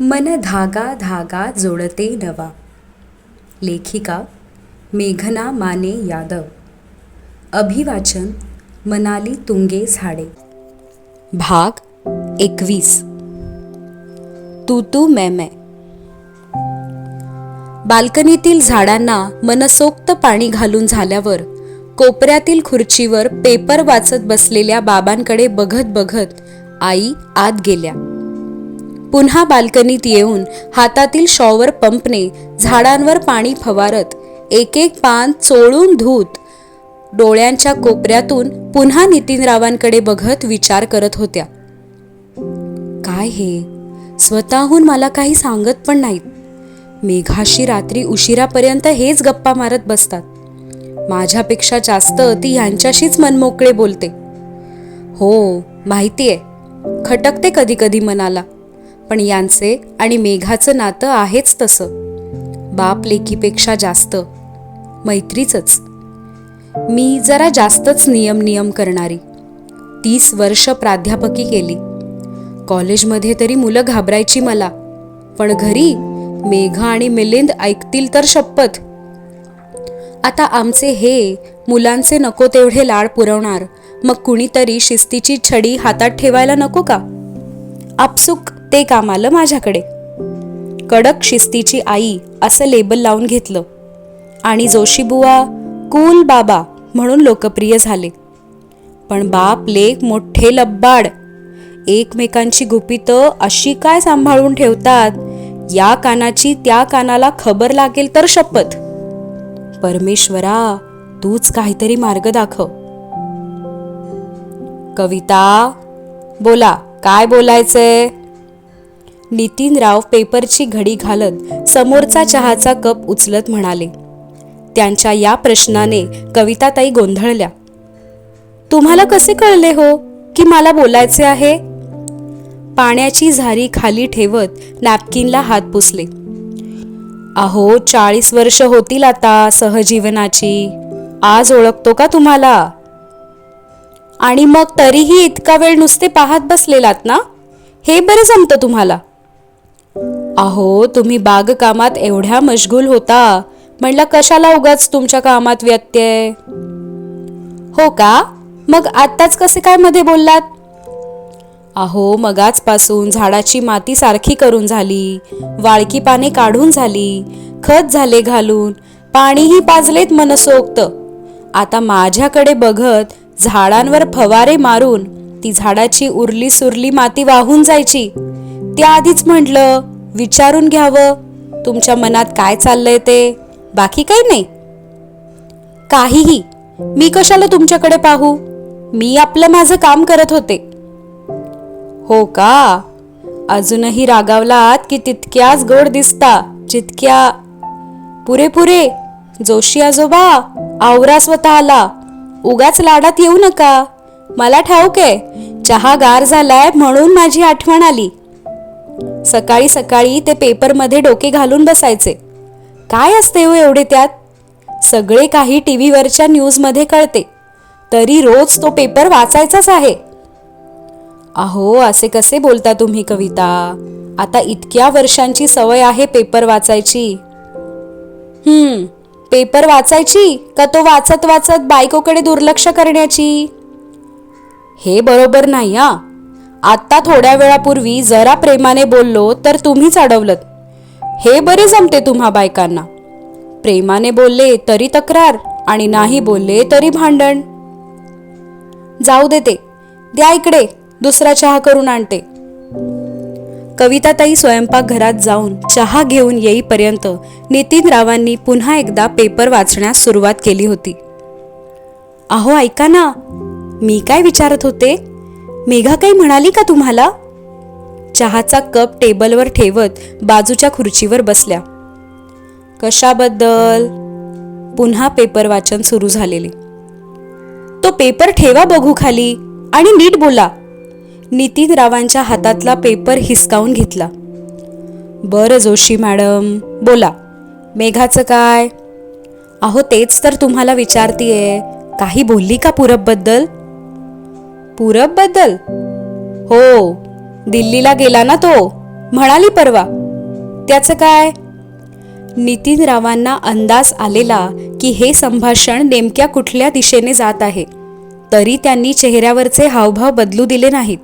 मन धागा धागा जोडते नवा. लेखिका मेघना माने यादव. अभिवाचन मनाली तुंगे झाडे. भाग एकवीस. तू तू मैं मैं. बाल्कनीतील झाडांना मनसोक्त पाणी घालून झाल्यावर कोपऱ्यातील खुर्चीवर पेपर वाचत बसलेल्या बाबांकडे बघत बघत आई आत गेल्या. पुन्हा बाल्कनीत येऊन हातातील शॉवर पंपने झाडांवर पाणी फवारत एक एक पान चोळून धूत डोळ्यांच्या कोपऱ्यातून पुन्हा नितीनरावांकडे बघत विचार करत होत्या. काय हे? स्वतःहून मला काही सांगत पण नाहीत. मेघाशी रात्री उशिरापर्यंत हेच गप्पा मारत बसतात. माझ्यापेक्षा जास्त ती ह्यांच्याशीच मनमोकळे बोलते. हो माहितीये. खटकते कधी कधी मनाला. पण यांचे आणि मेघाचं नातं आहेच तसं. बाप लेकीपेक्षा जास्त. मैत्रीचंच. मी जरा जास्तच नियम नियम करणारी. तीस वर्ष प्राध्यापकी केली. कॉलेजमध्ये तरी मुलं घाबरायची मला. पण घरी मेघा आणि मिलिंद ऐकतील तर शपथ. आता आमचे हे मुलांचे नको तेवढे लाड पुरवणार. मग कुणीतरी शिस्तीची छडी हातात ठेवायला नको का? आपसुक ते काम आलं माझ्याकडे. कडक शिस्तीची आई असं लेबल लावून घेतलं. आणि जोशीबुवा कूल बाबा म्हणून लोकप्रिय झाले. पण बाप लेख मोठे लब्बाड. एकमेकांची गुपितं अशी काय सांभाळून ठेवतात? या कानाची त्या कानाला खबर लागेल तर शपथ. परमेश्वरा तूच काहीतरी मार्ग दाखव. कविता बोला काय बोलायचंय? नितीनराव पेपरची घडी घालत समोरचा चहाचा कप उचलत म्हणाले. त्यांच्या या प्रश्नाने कविताताई गोंधळल्या. तुम्हाला कसे कळले हो की मला बोलायचे आहे? पाण्याची झारी खाली ठेवत नॅपकिनला हात पुसले. अहो चाळीस वर्ष होतील आता सहजीवनाची. आज ओळखतो का तुम्हाला? आणि मग तरीही इतका वेळ नुसते पाहत बसलेलात ना? हे बरं जमतं तुम्हाला. अहो तुम्ही बागकामात एवढ्या मशगूल होता. म्हणलं कशाला उगाच तुमच्या कामात व्यत्यय? हो का? मग आत्ताच कसे काय मध्ये बोललात? अहो मगाचपासून झाडाची माती सारखी करून झाली. वाळकी पाने काढून झाली. खत झाले घालून. पाणीही पाजलेत मनसोक्त. आता माझ्याकडे बघत झाडांवर फवारे मारून ती झाडाची उरली सुरली माती वाहून जायची. त्याआधीच म्हटलं विचारून घ्यावं. तुमच्या मनात काय चाललंय ते? बाकी काही नाही. काहीही. मी कशाला तुमच्याकडे पाहू? मी आपलं माझं काम करत होते. हो का? अजूनही रागावलात की तितक्याच गोड दिसता जितक्या पुरे पुरे जोशी आजोबा आवरा स्वतःला. उगाच लाडात येऊ नका. मला ठाऊक आहे चहा गार झालाय म्हणून माझी आठवण आली. सकाळी सकाळी ते पेपरमध्ये डोके घालून बसायचे. काय असते हो एवढे त्यात? सगळे काही टी व्हीवरच्या न्यूजमध्ये कळते. तरी रोज तो पेपर वाचायचाच आहे. अहो असे कसे बोलता तुम्ही कविता? आता इतक्या वर्षांची सवय आहे पेपर वाचायची. हम्म पेपर वाचायची का तो वाचत वाचत बायकोकडे दुर्लक्ष करण्याची? हे बरोबर नाही हा. आत्ता थोड्या वेळापूर्वी जरा प्रेमाने बोललो तर तुम्हीच अडवलत. हे बरे जमते तुम्हा बायकांना. प्रेमाने बोलले तरी तक्रार आणि नाही बोलले तरी भांडण. जाऊ देते द्या इकडे दुसरा चहा करून आणते. कविताताई स्वयंपाकघरात जाऊन चहा घेऊन येईपर्यंत नितीनरावांनी पुन्हा एकदा पेपर वाचण्यास सुरुवात केली होती. अहो ऐका ना. मी काय विचारत होते? मेघा काही म्हणाली का तुम्हाला? चहाचा कप टेबलवर ठेवत बाजूच्या खुर्चीवर बसल्या. कशाबद्दल? पुन्हा पेपर वाचन सुरू झालेले. तो पेपर ठेवा बघू खाली आणि नीट बोला. नितीनरावांच्या हातातला पेपर हिसकावून घेतला. बरं जोशी मॅडम बोला. मेघाचं काय? अहो तेच तर तुम्हाला विचारतीये. काही बोलली का पूरबबद्दल पूरबबद्दल हो दिल्लीला गेला ना तो. म्हणाली परवा. त्याचं काय? नितीन रावांना अंदाज आलेला की हे संभाषण नेमक्या कुठल्या दिशेने जात आहे. तरी त्यांनी चेहऱ्यावरचे हावभाव बदलू दिले नाहीत.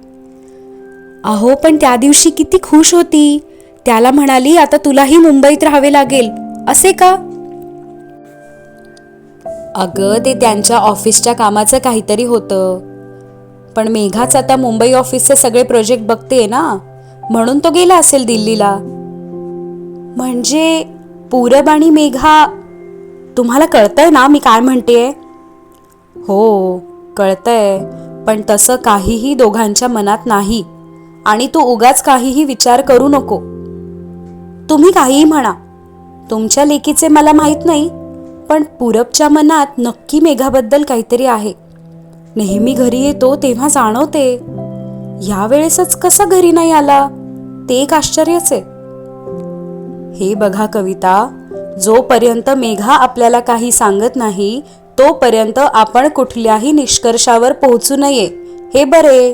अहो पण त्या दिवशी किती खुश होती. त्याला म्हणाली आता तुलाही मुंबईत राहावे लागेल. असे का? अगं ते त्यांच्या ऑफिसच्या कामाचं काहीतरी होतं. पण मेघाच आता मुंबई ऑफिसचे सगळे प्रोजेक्ट बघते ना? म्हणून तो गेला असेल दिल्लीला. म्हणजे पूरब आणि मेघा तुम्हाला कळतंय ना मी काय म्हणतेय? हो कळतंय. पण तसं काहीही दोघांच्या मनात नाही. आणि तू उगाच काहीही विचार करू नको. तुम्ही काहीही म्हणा. तुमच्या लेकीचे मला माहीत नाही. पण पूरबच्या मनात नक्की मेघाबद्दल काहीतरी आहे. नेहमी घरी येतो तेव्हा जाणवते. यावेळेसच कसा घरी नाही आला? ते एक आश्चर्यच आहे. हे बघा कविता जोपर्यंत मेघा आपल्याला काही सांगत नाही तोपर्यंत आपण कुठल्याही निष्कर्षावर पोहोचू नये. हे बरे.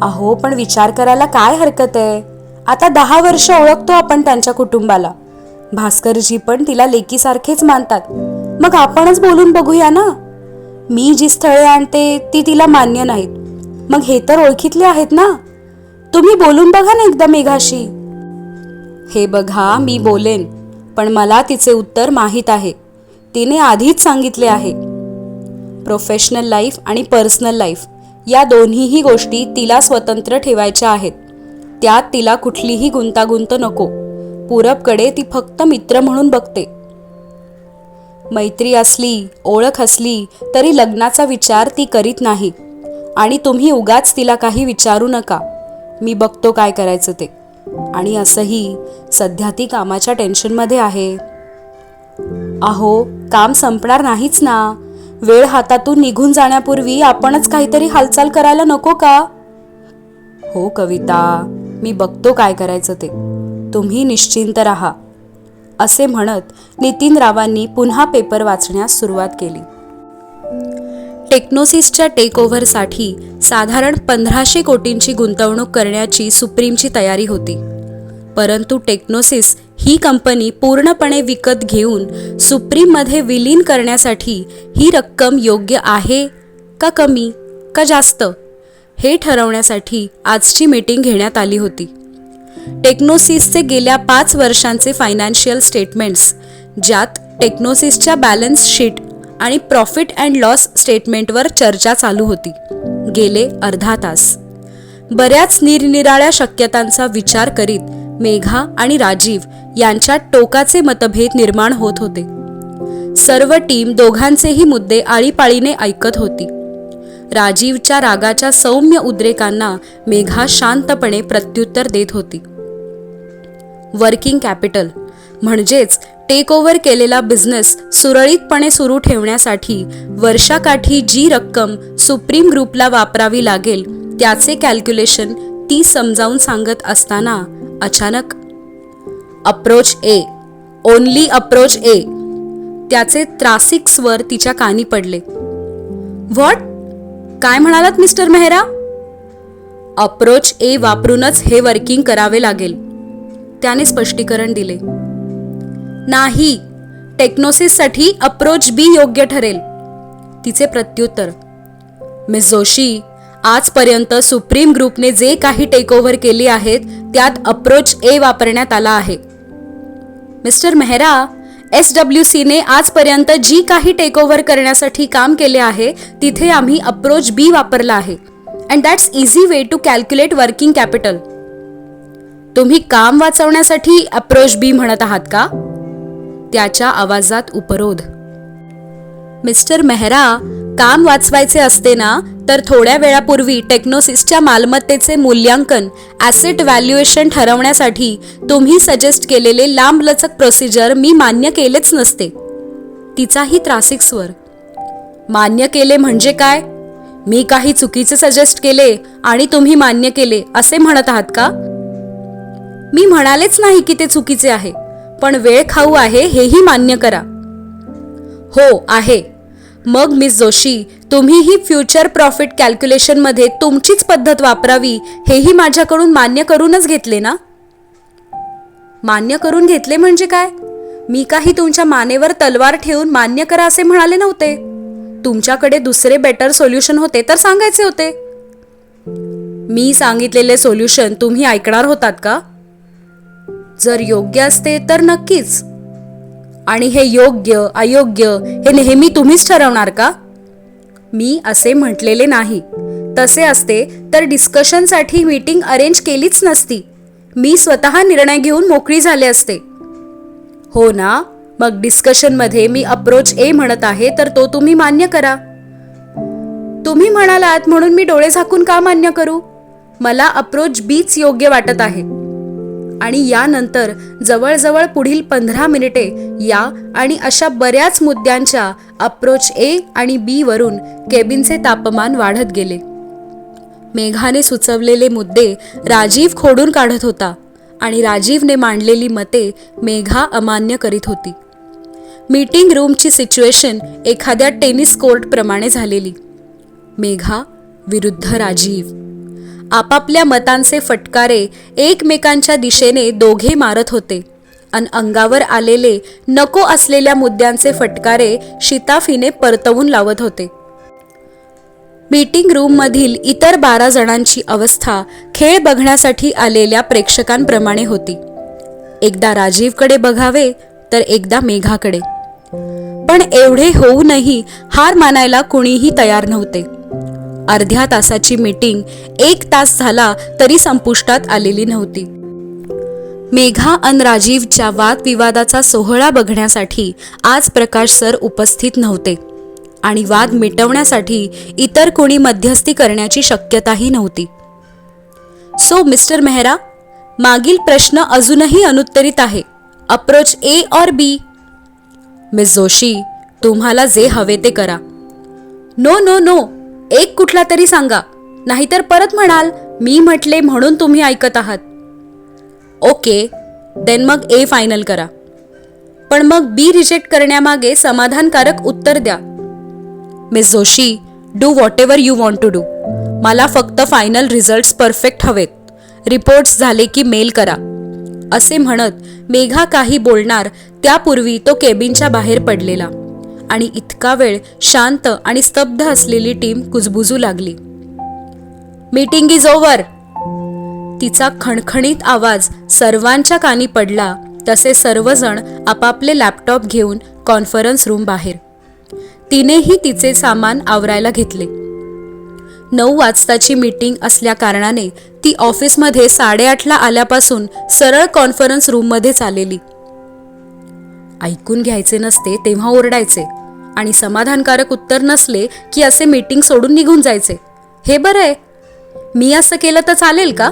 अहो पण विचार करायला काय हरकत आहे? आता दहा वर्ष ओळखतो आपण त्यांच्या कुटुंबाला. भास्करजी पण तिला लेकीसारखेच मानतात. मग आपणच बोलून बघूया ना? मी जी स्थळे आणते ती तिला मान्य नाहीत. मग हे तर ओळखीतले आहेत ना? तुम्ही बोलून बघा ना एकदा मेघाशी. हे बघा मी बोलेन पण मला तिचे उत्तर माहीत आहे. तिने आधीच सांगितले आहे. प्रोफेशनल लाईफ आणि पर्सनल लाईफ या दोन्हीही गोष्टी तिला स्वतंत्र ठेवायच्या आहेत. त्यात तिला कुठलीही गुंतागुंत नको. पूरबकडे ती फक्त मित्र म्हणून बघते. मैत्री असली ओळख असली तरी लग्नाचा विचार ती करीत नाही. आणि तुम्ही उगाच तिला काही विचारू नका. मी बघतो काय करायचं ते. आणि असंही सध्या ती कामाच्या टेन्शनमध्ये आहे. अहो काम संपणार नाहीच ना. वेळ हातातून निघून जाण्यापूर्वी आपणच काहीतरी हालचाल करायला नको का? हो कविता. मी बघतो काय करायचं ते. तुम्ही निश्चिंत राहा. असे म्हणत नितीन रावांनी पुन्हा पेपर वाचण्यास सुरुवात केली. टेक्नोसिसच्या टेकओव्हरसाठी साधारण पंधराशे कोटींची गुंतवणूक करण्याची सुप्रीमची तयारी होती. परंतु टेक्नोसिस ही कंपनी पूर्णपणे विकत घेऊन सुप्रीममध्ये विलीन करण्यासाठी ही रक्कम योग्य आहे का कमी का जास्त हे ठरवण्यासाठी आजची मीटिंग घेण्यात आली होती. टेक्नोसिसचे गेल्या पाच वर्षांचे फायनान्शियल स्टेटमेंट्स ज्यात टेक्नोसिसच्या बॅलन्स शीट आणि प्रॉफिट अँड लॉस स्टेटमेंटवर चर्चा चालू होती. गेले अर्धा तास. बऱ्याच निरनिराळ्या शक्यतांचा विचार करीत मेघा आणि राजीव यांच्यात टोकाचे मतभेद निर्माण होत होते. सर्व टीम दोघांचेही मुद्दे आळीपाळीने ऐकत होती. राजीवच्या रागाच्या सौम्य उद्रेकांना मेघा शांतपणे प्रत्युत्तर देत होती. Working capital. म्हणजेच टेक ओव्हर केलेला बिझनेस सुरळीतपणे सुरू ठेवण्यासाठी वर्षाकाठी जी रक्कम सुप्रीम ग्रुपला वापरावी लागेल त्याचे कॅल्क्युलेशन ती समजावून सांगत असताना अचानक approach A only approach A त्याचे त्रासिक स्वर तिच्या कानी पडले. व्हॉट? काय म्हणालात मिस्टर मेहरा? अप्रोच ए वापरूनच हे वर्किंग करावे लागेल. त्याने स्पष्टीकरण दिले. नाही टेक्नोसिससाठी अप्रोच बी योग्य ठरेल. तिचे प्रत्युत्तर मिस जोशी आजपर्यंत सुप्रीम ग्रुपने जे काही टेक ओव्हर आहेत त्यात अप्रोच ए वापरण्यात आला आहे. मिस्टर मेहरा एस डब्ल्यू सीने आजपर्यंत जी काही टेक ओव्हर करण्यासाठी काम केले आहे तिथे आम्ही अप्रोच बी वापरला आहे. And that's easy way to calculate working capital तुम्ही काम वाचवण्यासाठी अप्रोच बी म्हणत आहात का? त्याच्या आवाजात उपरोध. मिस्टर मेहरा काम वाचवायचे असते ना तर थोड्या वेळापूर्वी टेक्नोसिसच्या मालमत्तेचे मूल्यांकन ॲसेट व्हॅल्युएशन ठरवण्यासाठी तुम्ही सजेस्ट केलेले लांबलचक प्रोसिजर मी मान्य केलेच नसते. तिचाही त्रासिक स्वर. मान्य केले म्हणजे काय? मी काही चुकीचे सजेस्ट केले आणि तुम्ही मान्य केले असे म्हणत आहात का? मी म्हणालेच नाही की ते चुकीचे आहे पण वेळ खाऊ आहे हेही मान्य करा. हो आहे. मग मिस जोशी तुम्हीही फ्युचर प्रॉफिट कॅल्क्युलेशनमध्ये तुमचीच पद्धत वापरावी हेही माझ्याकडून मान्य करूनच घेतले ना? मान्य करून घेतले म्हणजे काय? मी काही तुमच्या मानेवर तलवार ठेवून मान्य करा असे म्हणाले नव्हते. तुमच्याकडे दुसरे बेटर सोल्युशन होते तर सांगायचे होते. मी सांगितलेले सोल्युशन तुम्ही ऐकणार होतात का? जर योग्य असते तर नक्कीच. आणि हे योग्य अयोग्य हे नेहमी तुम्हीच ठरवणार का? मी असे म्हटलेले नाही. तसे असते तर डिस्कशनसाठी मीटिंग अरेंज केलीच नसती. मी स्वतः निर्णय घेऊन मोकळी झाले असते. हो ना? मग डिस्कशनमध्ये मी अप्रोच ए म्हणत आहे तर तो तुम्ही मान्य करा. तुम्ही म्हणालात म्हणून मी डोळे झाकून का मान्य करू? मला अप्रोच बीच योग्य वाटत आहे. आणि यानंतर जवळजवळ पुढील पंधरा मिनिटे या आणि अशा बऱ्याच मुद्द्यांच्या अप्रोच ए आणि बी वरून केबिनचे तापमान वाढत गेले. मेघाने सुचवलेले मुद्दे राजीव खोडून काढत होता आणि राजीवने मांडलेली मते मेघा अमान्य करीत होती. मीटिंग रूमची सिच्युएशन एखाद्या टेनिस कोर्टप्रमाणे झालेली. मेघा विरुद्ध राजीव. आपापल्या मतांचे फटकारे एकमेकांच्या दिशेने दोघे मारत होते. अन अंगावर आलेले नको असलेल्या मुद्द्यांचे फटकारे शिताफीने परतवून लावत होते. मीटिंग रूममधील इतर बारा जणांची अवस्था खेळ बघण्यासाठी आलेल्या प्रेक्षकांप्रमाणे होती. एकदा राजीवकडे बघावे तर एकदा मेघाकडे. पण एवढे होऊनही हार मानायला कुणीही तयार नव्हते. अर्ध्या तासाची मीटिंग एक तास झाला तरी संपुष्टात आलेली नव्हती. मेघा अन राजीवच्या वादविवादाचा सोहळा बघण्यासाठी आज प्रकाश सर उपस्थित नव्हते आणि वाद मिटवण्यासाठी इतर कोणी मध्यस्थी करण्याची शक्यताही नव्हती. सो मिस्टर मेहरा मागील प्रश्न अजूनही अनुत्तरित आहे. अप्रोच ए और बी मिस जोशी तुम्हाला जे हवे ते करा. नो नो नो एक कुठला तरी सांगा. नाहीतर परत म्हणाल मी म्हटले म्हणून तुम्ही ऐकत आहात. ओके देन मग ए फायनल करा. पण मग बी रिजेक्ट करण्यामागे समाधानकारक उत्तर द्या. Miss Joshi do whatever you want to do मला फक्त फायनल रिझल्ट्स परफेक्ट हवेत. रिपोर्ट्स झाले की मेल करा. असे म्हणत मेघा काही बोलणार त्यापूर्वी तो केबिनच्या बाहेर पडलेला. आणि इतका वेळ शांत आणि स्तब्ध असलेली टीम कुजबुजू लागली. Meeting is over. तिचा खणखणीत आवाज सर्वांच्या कानी पडला तसे सर्वजण आपापले लॅपटॉप घेऊन कॉन्फरन्स रूम बाहेर. तिनेही तिचे सामान आवरायला घेतले. नऊ वाजताची मीटिंग असल्या कारणाने ती ऑफिसमध्ये साडेआठला आल्यापासून सरळ कॉन्फरन्स रूममध्येच आलेली. ऐकून घ्यायचे नसते तेव्हा ओरडायचे. आणि समाधानकारक उत्तर नसले की असे मीटिंग सोडून निघून जायचे. हे बरं आहे. मी असं केलं तर चालेल का?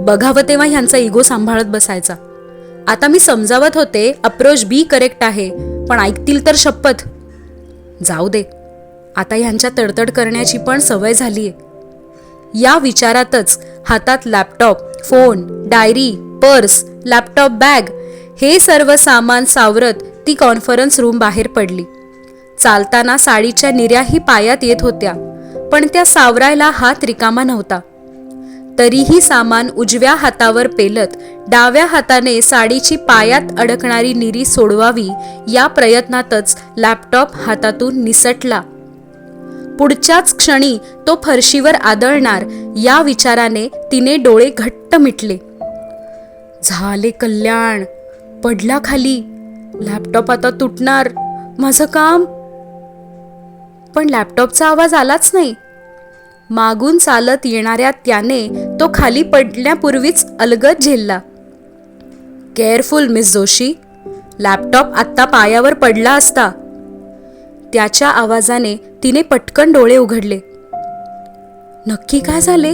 बघावं तेव्हा ह्यांचा इगो सांभाळत बसायचा. आता मी समजावत होते अप्रोच बी करेक्ट आहे पण ऐकतील तर शपथ. जाऊ दे. आता ह्यांच्या तडतड करण्याची पण सवय झालीये. या विचारातच हातात laptop phone diary purse laptop bag हे सर्व सामान सावरत ती कॉन्फरन्स रूम बाहेर पडली. चालताना साडीच्या निऱ्याही पायात येत होत्या पण त्या सावरायला हात रिकामा नव्हता. तरीही सामान उजव्या हातावर पेलत डाव्या हाताने साडीची पायात अडकणारी निरी सोडवावी या प्रयत्नातच लॅपटॉप हातातून निसटला. पुढच्याच क्षणी तो फरशीवर आदळणार या विचाराने तिने डोळे घट्ट मिटले. झाले कल्याण! पडला खाली. लॅपटॉप आता तुटणार. माझं काम? पण लॅपटॉपचा आवाज आलाच नाही. मागून चालत येणाऱ्या त्याने तो खाली पडण्यापूर्वीच अलगद झेलला. Careful miss Joshi. लॅपटॉप आत्ता पायावर पडला असता. त्याच्या आवाजाने तिने पटकन डोळे उघडले. नक्की काय झाले?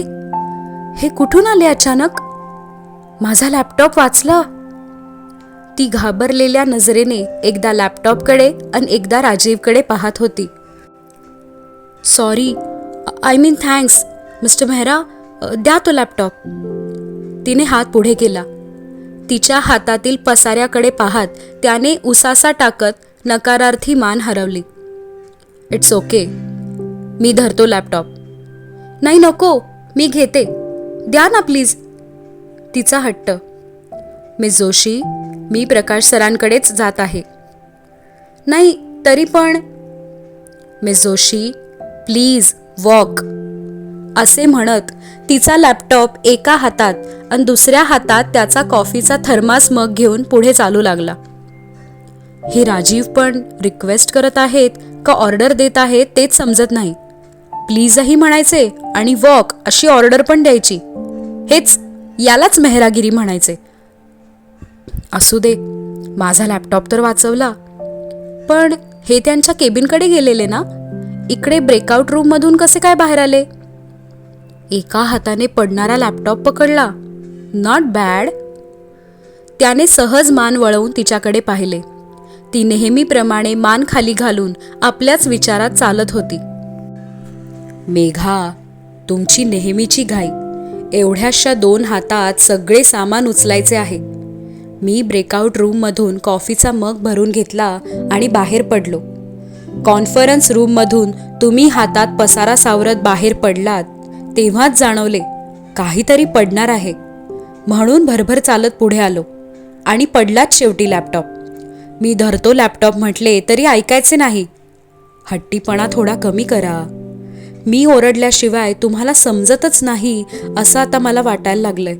हे कुठून आले अचानक? माझा लॅपटॉप वाचला? ती घाबरलेल्या नजरेने एकदा लॅपटॉपकडे आणि एकदा राजीवकडे पाहत होती. Sorry I mean thanks mister Mehra द्या तो लॅपटॉप तिने हात पुढे केला. तिच्या हातातील पसाऱ्याकडे पाहत त्याने उसासा टाकत नकारार्थी मान हरवली. इट्स ओके मी धरतो लॅपटॉप नाही नको मी घेते. द्या ना प्लीज तिचा हट्ट मिस जोशी मी प्रकाश सरांकडेच जात आहे. नाही तरी पण. मिस जोशी प्लीज वॉक असे म्हणत तिचा लॅपटॉप एका हातात आणि दुसऱ्या हातात त्याचा कॉफीचा थर्मास मग घेऊन पुढे चालू लागला. हे राजीव पण रिक्वेस्ट करत आहेत का ऑर्डर देत आहेत तेच समजत नाही. प्लीजही म्हणायचे आणि वॉक अशी ऑर्डर पण द्यायची. हेच यालाच मेहरागिरी म्हणायचे. असू दे माझा लॅपटॉप तर वाचवला. पण हे त्यांच्या केबिनकडे गेलेले ना? इकडे ब्रेकआउट रूममधून कसे काय बाहेर आले? एका हाताने पडणारा लॅपटॉप पकडला. नॉट बॅड त्याने सहज मान वळवून तिच्याकडे पाहिले. ती नेहमीप्रमाणे मान खाली घालून आपल्याच विचारात चालत होती. मेघा तुमची नेहमीची घाई. एवढ्याशा दोन हातात सगळे सामान उचलायचे आहे. मी ब्रेकआउट रूममधून कॉफीचा मग भरून घेतला आणि बाहेर पडलो. कॉन्फरन्स रूममधून तुम्ही हातात पसारा सावरत बाहेर पडलात तेव्हाच जाणवले काहीतरी पडणार आहे. म्हणून भरभर चालत पुढे आलो आणि पडलाच शेवटी लॅपटॉप मी धरतो लॅपटॉप म्हटले तरी ऐकायचे नाही. हट्टीपणा थोडा कमी करा. मी ओरडल्याशिवाय तुम्हाला समजतच नाही असं आता मला वाटायला लागलंय.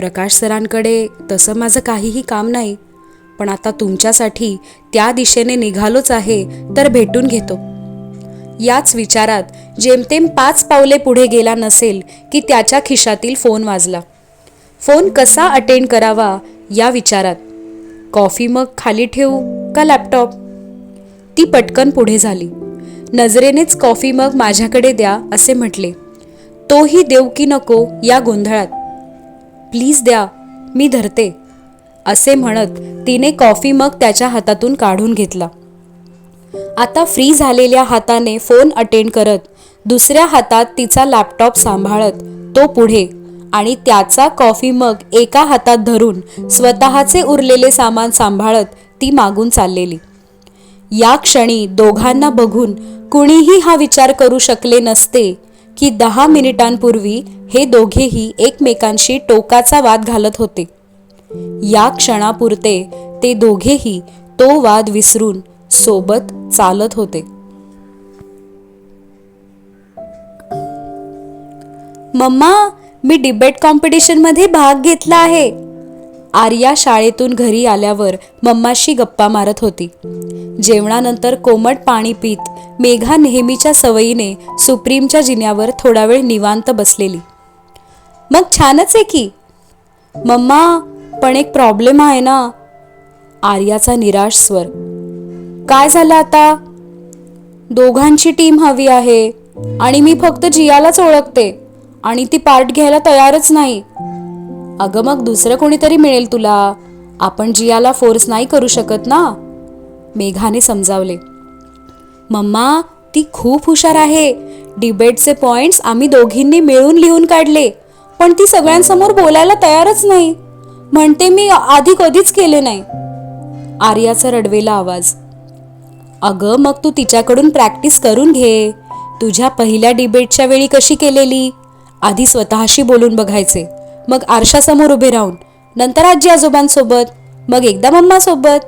प्रकाश सरांकडे तसं माझं काहीही काम नाही पण आता तुमच्यासाठी त्या दिशेने निघालोच आहे तर भेटून घेतो. याच विचारात जेमतेम पाच पावले पुढे गेला नसेल की त्याच्या खिशातील फोन वाजला. फोन कसा अटेंड करावा या विचारात. कॉफी मग खाली ठेवू का लॅपटॉप? ती पटकन पुढे झाली. नजरेनेच कॉफी मग माझ्याकडे द्या असे म्हटले. तोही देऊ की नको या गोंधळात. प्लीज द्या मी धरते असे म्हणत तिने कॉफी मग त्याच्या हातातून काढून घेतला. आता फ्री झालेल्या हाताने फोन अटेंड करत दुसऱ्या हातात तिचा लॅपटॉप सांभाळत तो पुढे आणि त्याचा कॉफी मग एका हातात धरून स्वतःचे उरलेले सामान सांभाळत ती मागून चाललेली. या क्षणी दोघांना बघून कुणीही हा विचार करू शकले नसते की दहा मिनिटांपूर्वी हे दोघेही एकमेकांशी टोकाचा वाद घालत होते. या क्षणापुरते ते दोघेही तो वाद विसरून सोबत चालत होते. मम्मा मी डिबेट कॉम्पिटिशनमध्ये भाग घेतला आहे. आर्या शाळेतून घरी आल्यावर मम्माशी गप्पा मारत होती. जेवणानंतर कोमट पाणी पीत मेघा नेहमीच्या सवयीने सुप्रीमच्या जिन्यावर थोडा वेळ निवांत बसलेली. मग छानच आहे की. मम्मा पण एक प्रॉब्लेम आहे ना. आर्याचा निराश स्वर. काय झालं आता? दोघांची टीम हवी आहे आणि मी फक्त जियालाच ओळखते आणि ती पार्ट घ्यायला तयारच नाही. अगं मग दुसरं कोणीतरी मिळेल तुला? आपण जियाला फोर्स नाही करू शकत ना? मेघाने समजावले. मम्मा ती खूप हुशार आहे. डिबेटचे पॉइंट्स आम्ही दोघींनी मिळून लिहून काढले पण ती सगळ्यांसमोर बोलायला तयारच नाही. म्हणते मी आधी कधीच केले नाही. आर्याचा रडवेला आवाज. अगं मग तू तिच्याकडून प्रॅक्टिस करून घे. तुझ्या पहिल्या डिबेटच्या वेळी कशी केलेली? आधी स्वतःशी बोलून बघायचे. मग आरशासमोर उभे राहून नंतर आजी आजोबांसोबत मग एकदा मम्मासोबत.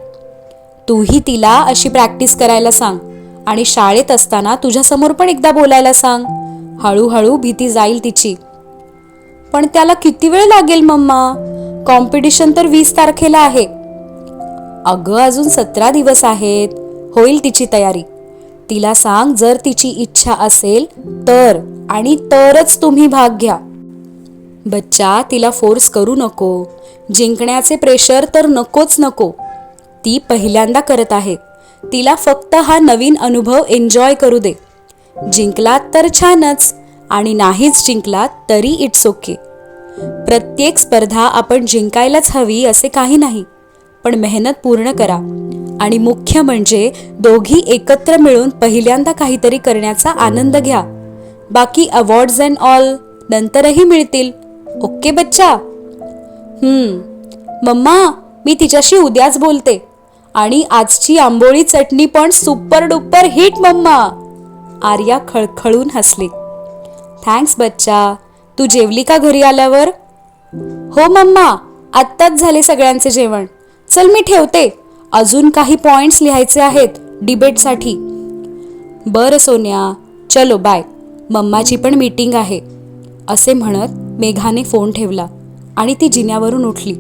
तूही तिला अशी प्रॅक्टिस करायला सांग आणि शाळेत असताना तुझ्यासमोर पण एकदा बोलायला सांग. हळूहळू भीती जाईल तिची. पण त्याला किती वेळ लागेल मम्मा? कॉम्पिटिशन तर वीस तारखेला आहे. अगं अजून सतरा दिवस आहेत. होईल तिची तयारी. तिला सांग जर तिची इच्छा असेल तर आणि तरच तुम्ही भाग घ्या. बच्चा तिला फोर्स करू नको. जिंकण्याचे प्रेशर तर नकोच नको. ती पहिल्यांदा करत आहे. तिला फक्त हा नवीन अनुभव एन्जॉय करू दे. जिंकलात तर छानच आणि नाहीच जिंकलात तरी इट्स ओके प्रत्येक स्पर्धा आपण जिंकायलाच हवी असे काही नाही पण मेहनत पूर्ण करा. आणि मुख्य म्हणजे दोघी एकत्र मिळून पहिल्यांदा काहीतरी करण्याचा आनंद घ्या. बाकी अवॉर्ड्स अँड ऑल नंतरही मिळतील. ओके बच्चा? हम्म. मम्मा मी तिच्याशी उद्याच बोलते. आणि आजची आंबोळी चटणी पण super duper hit mumma. Arya खळखळून हसली. थँक्स बच्चा. तू जेवली का घरी आल्यावर? हो मम्मा. आत्ताच झाले सगळ्यांचे जेवण. चल मी ठेवते. अजून काही पॉइंट्स लिहायचे आहेत डिबेटसाठी. बरं सोन्या. चलो बाय. मम्माची पण मीटिंग आहे. असे म्हणत मेघाने फोन ठेवला आणि ती जिन्यावरून उठली.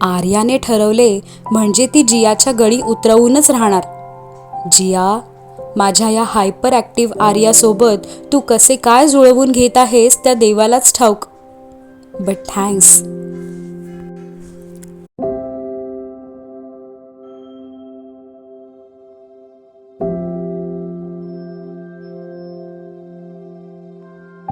आर्याने ठरवले म्हणजे ती जियाच्या गळी उतरवूनच राहणार. जिया माझ्या या हायपर ॲक्टिव्ह आर्यासोबत तू कसे काय जुळवून घेत आहेस त्या देवालाच ठाऊक. But thanks